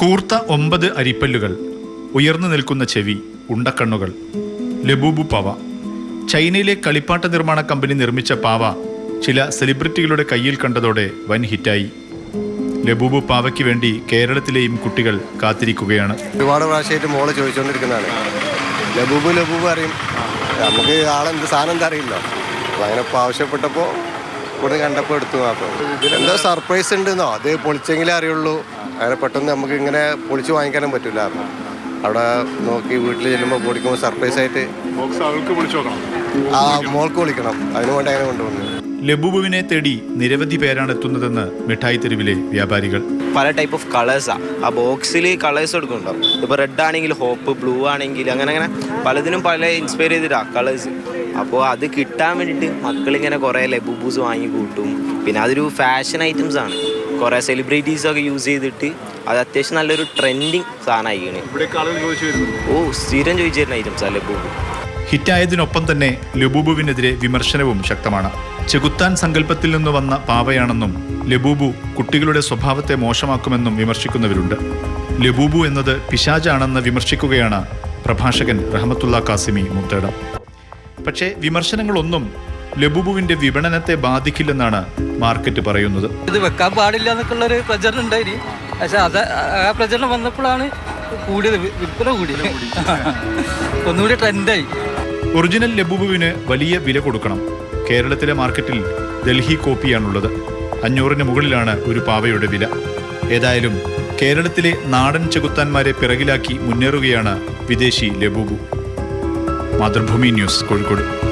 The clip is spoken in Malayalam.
കൂർത്ത ഒമ്പത് അരിപ്പല്ലുകൾ ഉയർന്നു നിൽക്കുന്ന ചെവി ഉണ്ടക്കണ്ണുകൾ ലബൂബു പാവ. ചൈനയിലെ കളിപ്പാട്ട നിർമ്മാണ കമ്പനി നിർമ്മിച്ച പാവ ചില സെലിബ്രിറ്റികളുടെ കയ്യിൽ കണ്ടതോടെ വൻ ഹിറ്റായി. ലബൂബു പാവയ്ക്ക് വേണ്ടി കേരളത്തിലെയും കുട്ടികൾ കാത്തിരിക്കുകയാണ്. ഒരുപാട് പ്രാവശ്യമായിട്ട് മോൾ ചോദിച്ചുകൊണ്ടിരിക്കുന്നതാണ്. ലബൂബു ലബൂബ് അറിയും നമുക്ക് ആളെന്ത് സാധനം എന്താ അറിയില്ല. അങ്ങനെ ആവശ്യപ്പെട്ടപ്പോൾ ഇവിടെ കണ്ടപ്പോൾ എടുത്തു. അപ്പോൾ എന്താ സർപ്രൈസ് ഉണ്ടെന്നോ? അത് പൊളിച്ചെങ്കിലേ അറിയുള്ളൂ. അങ്ങനെ പെട്ടെന്ന് നമുക്ക് ഇങ്ങനെ പൊളിച്ച് വാങ്ങിക്കാനും പറ്റില്ലായിരുന്നു അവിടെ നോക്കി വീട്ടിൽ ചെല്ലുമ്പോൾ പൊടിക്കുമ്പോൾ സർപ്രൈസ് ആയിട്ട് ആ മോൾക്ക് വിളിക്കണം അതിനു വേണ്ടി അങ്ങനെ കൊണ്ടുവന്നു. ലബുബുവിനെ തേടി നിരവധി പേരാണ് എത്തുന്നതെന്ന് മിഠായി തെരുവിലെ വ്യാപാരികൾ. പല ടൈപ്പ് ഓഫ് കളേഴ്സാണ് ആ. ബോക്സിൽ കളേഴ്സ് എടുക്കുന്നുണ്ടാവും ഇപ്പോൾ റെഡ് ആണെങ്കിൽ ഹോപ്പ് ബ്ലൂ ആണെങ്കിൽ അങ്ങനെ അങ്ങനെ പലതിനും പല ഇൻസ്പയർ ചെയ്തിട്ടാ കളേഴ്സ് അപ്പോൾ അത് കിട്ടാൻ വേണ്ടിയിട്ട് മക്കളിങ്ങനെ കുറേ ലബുബൂസ് വാങ്ങി കൂട്ടും പിന്നെ അതൊരു ഫാഷൻ ഐറ്റംസ് ആണ്. കുറേ സെലിബ്രിറ്റീസ് ഒക്കെ യൂസ് ചെയ്തിട്ട് അത് അത്യാവശ്യം നല്ലൊരു ട്രെൻഡിങ് സാധനമായിരിക്കണ്. ഓ സ്ഥിരം ചോദിച്ചിരുന്ന ഐറ്റംസാണ് ബുബു ഹിറ്റായതിനൊപ്പം തന്നെ ലബൂബുവിനെതിരെ വിമർശനവും ശക്തമാണ്. ചെകുത്താൻ സങ്കല്പത്തിൽ നിന്ന് വന്ന പാവയാണെന്നും ലബൂബു കുട്ടികളുടെ സ്വഭാവത്തെ മോശമാക്കുമെന്നും വിമർശിക്കുന്നവരുണ്ട്. ലബൂബു എന്നത് പിശാചാണെന്ന് വിമർശിക്കുകയാണ് പ്രഭാഷകൻ റഹമത്തുള്ള കാസിമി മുത്തേടം. പക്ഷേ വിമർശനങ്ങളൊന്നും ലബൂബുവിന്റെ വിപണനത്തെ ബാധിക്കില്ലെന്നാണ് മാർക്കറ്റ് പറയുന്നത്. ഇത് വെക്കാൻ പാടില്ല എന്നൊക്കെയുള്ള ഒരു പ്രചരണം ഉണ്ടായി. പക്ഷെ അത് ആ പ്രചരണം വന്നപ്പോഴാണ് കൂടിയത്. വിൽപ്പന കൂടിയത്. ഒന്നുകൂടി ട്രെൻഡായി. ഒറിജിനൽ ലബുബുവിന് വലിയ വില കൊടുക്കണം. കേരളത്തിലെ മാർക്കറ്റിൽ ഡൽഹി കോപ്പിയാണുള്ളത്. അഞ്ഞൂറിന് മുകളിലാണ് ഒരു പാവയുടെ വില. ഏതായാലും കേരളത്തിലെ നാടൻ ചെകുത്താന്മാരെ പിറകിലാക്കി മുന്നേറുകയാണ് വിദേശി ലബുബു. മാതൃഭൂമി ന്യൂസ് കോഴിക്കോട്.